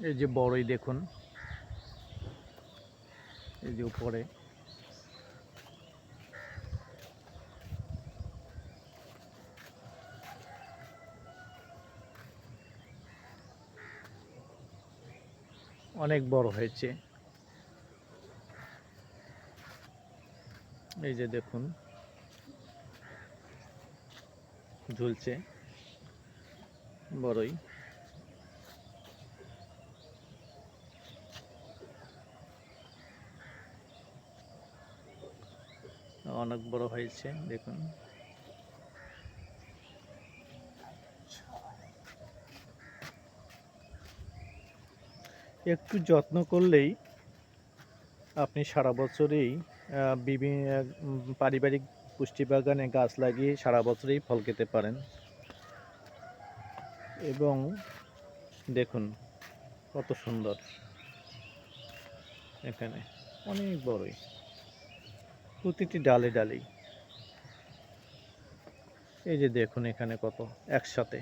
এই যে বড়ই দেখুন। এই যে উপরে। অনেক বড় হয়েছে। এই যে দেখুন। ঝুলছে। বড়ই। অনেক বড় হয়েছে, দেখুন। একটু যত্ন করলেই আপনি সারা বছরেই বিভিন্ন পারিবারিক পুষ্টি বাগানে গাছ লাগিয়ে সারা বছরেই ফল খেতে পারেন। এবং দেখুন কত সুন্দর এখানে, অনেক বড়ই। প্রতিটি ডালে ডালেই। এই যে দেখুন এখানে কত একসাথে।